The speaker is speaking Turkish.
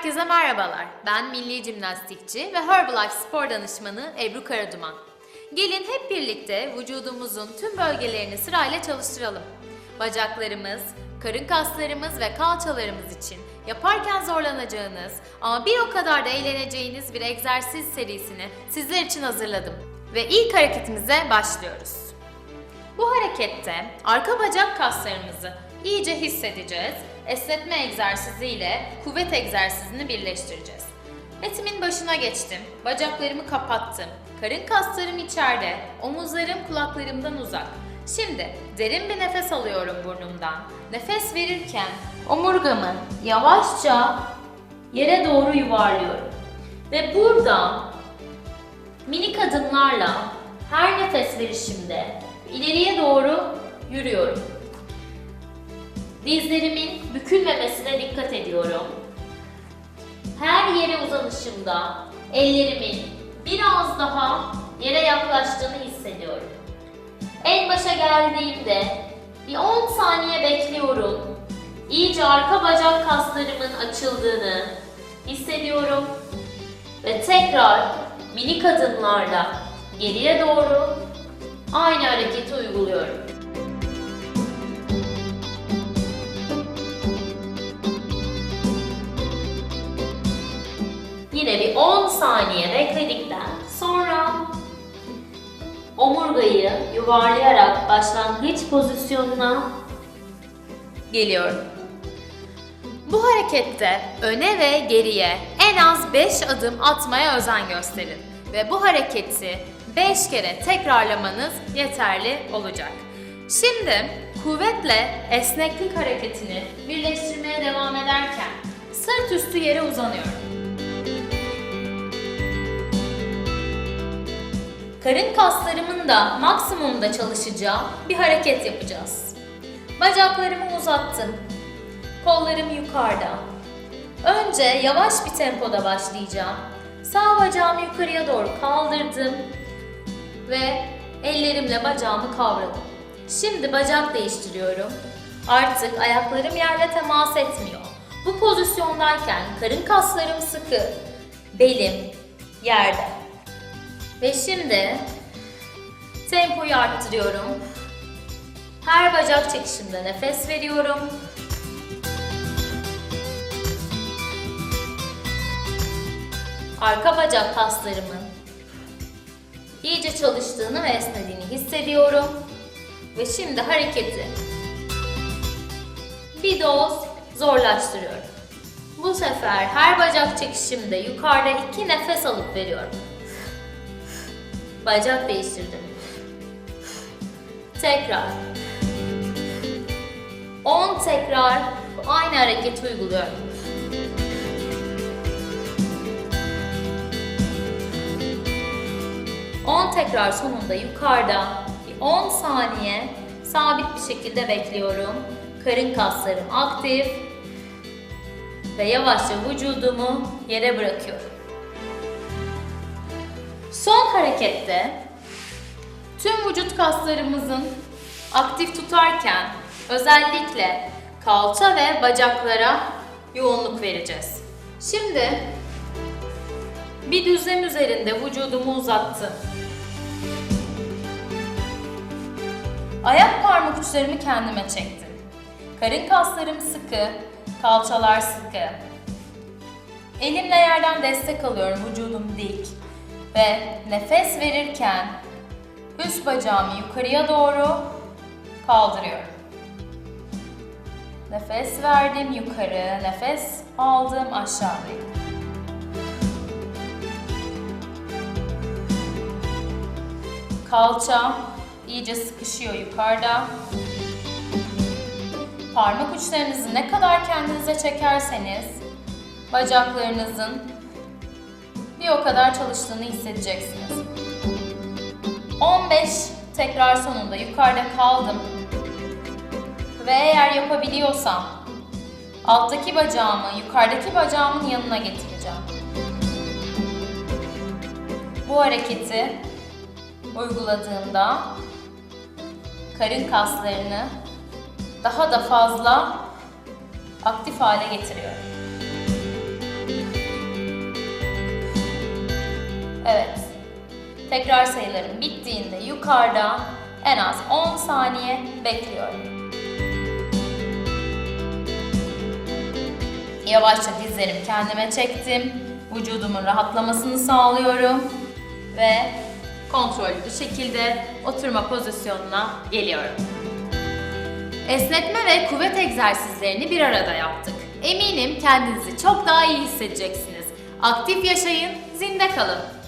Herkese merhabalar. Ben milli jimnastikçi ve Herbalife spor danışmanı Ebru Karaduman. Gelin hep birlikte vücudumuzun tüm bölgelerini sırayla çalıştıralım. Bacaklarımız, karın kaslarımız ve kalçalarımız için yaparken zorlanacağınız ama bir o kadar da eğleneceğiniz bir egzersiz serisini sizler için hazırladım. Ve ilk hareketimize başlıyoruz. Bu harekette arka bacak kaslarımızı iyice hissedeceğiz. Esnetme egzersizi ile kuvvet egzersizini birleştireceğiz. Metimin başına geçtim. Bacaklarımı kapattım. Karın kaslarım içeride. Omuzlarım kulaklarımdan uzak. Şimdi derin bir nefes alıyorum burnumdan. Nefes verirken omurgamı yavaşça yere doğru yuvarlıyorum. Ve burada minik adımlarla her nefes verişimde ileriye doğru yürüyorum. Dizlerimin bükülmemesine dikkat ediyorum. Her yere uzanışımda ellerimin biraz daha yere yaklaştığını hissediyorum. En başa geldiğimde bir 10 saniye bekliyorum. İyice arka bacak kaslarımın açıldığını hissediyorum. Ve tekrar minik adımlarla geriye doğru aynı hareketi uyguluyorum. Yine bir 10 saniye bekledikten sonra omurgayı yuvarlayarak başlangıç pozisyonuna geliyorum. Bu harekette öne ve geriye en az 5 adım atmaya özen gösterin ve bu hareketi 5 kere tekrarlamanız yeterli olacak. Şimdi kuvvetle esneklik hareketini birleştirmeye devam ederken sırt üstü yere uzanıyorum. Karın kaslarımın da maksimumda çalışacağı bir hareket yapacağız. Bacaklarımı uzattım. Kollarım yukarıda. Önce yavaş bir tempoda başlayacağım. Sağ bacağımı yukarıya doğru kaldırdım ve ellerimle bacağımı kavradım. Şimdi bacak değiştiriyorum. Artık ayaklarım yerle temas etmiyor. Bu pozisyondayken karın kaslarım sıkı, belim yerde. Ve şimdi tempoyu arttırıyorum. Her bacak çekişimde nefes veriyorum. Arka bacak kaslarımın iyice çalıştığını ve esnediğini hissediyorum. Ve şimdi hareketi bir doz zorlaştırıyorum. Bu sefer her bacak çekişimde yukarıda iki nefes alıp veriyorum. Bacak değiştirdim. Tekrar. 10 tekrar aynı hareketi uyguluyorum. On tekrar sonunda yukarıda bir 10 saniye sabit bir şekilde bekliyorum. Karın kaslarım aktif ve yavaşça vücudumu yere bırakıyorum. Son harekette tüm vücut kaslarımızın aktif tutarken özellikle kalça ve bacaklara yoğunluk vereceğiz. Şimdi bir düzlem üzerinde vücudumu uzattım. Ayak parmak uçlarımı kendime çektim. Karın kaslarım sıkı, kalçalar sıkı. Elimle yerden destek alıyorum vücudum dik ve nefes verirken üst bacağımı yukarıya doğru kaldırıyorum. Nefes verdim yukarı, nefes aldım aşağıdayım. Kalça iyice sıkışıyor yukarıda. Parmak uçlarınızı ne kadar kendinize çekerseniz bacaklarınızın bir o kadar çalıştığını hissedeceksiniz. 15 tekrar sonunda yukarıda kaldım. Ve eğer yapabiliyorsam alttaki bacağımı yukarıdaki bacağımın yanına getireceğim. Bu hareketi uyguladığımda karın kaslarını daha da fazla aktif hale getiriyorum. Evet. Tekrar sayılarım bittiğinde yukarıda en az 10 saniye bekliyorum. Yavaşça dizlerimi kendime çektim. Vücudumun rahatlamasını sağlıyorum. Ve kontrollü bir şekilde oturma pozisyonuna geliyorum. Esnetme ve kuvvet egzersizlerini bir arada yaptık. Eminim kendinizi çok daha iyi hissedeceksiniz. Aktif yaşayın, zinde kalın.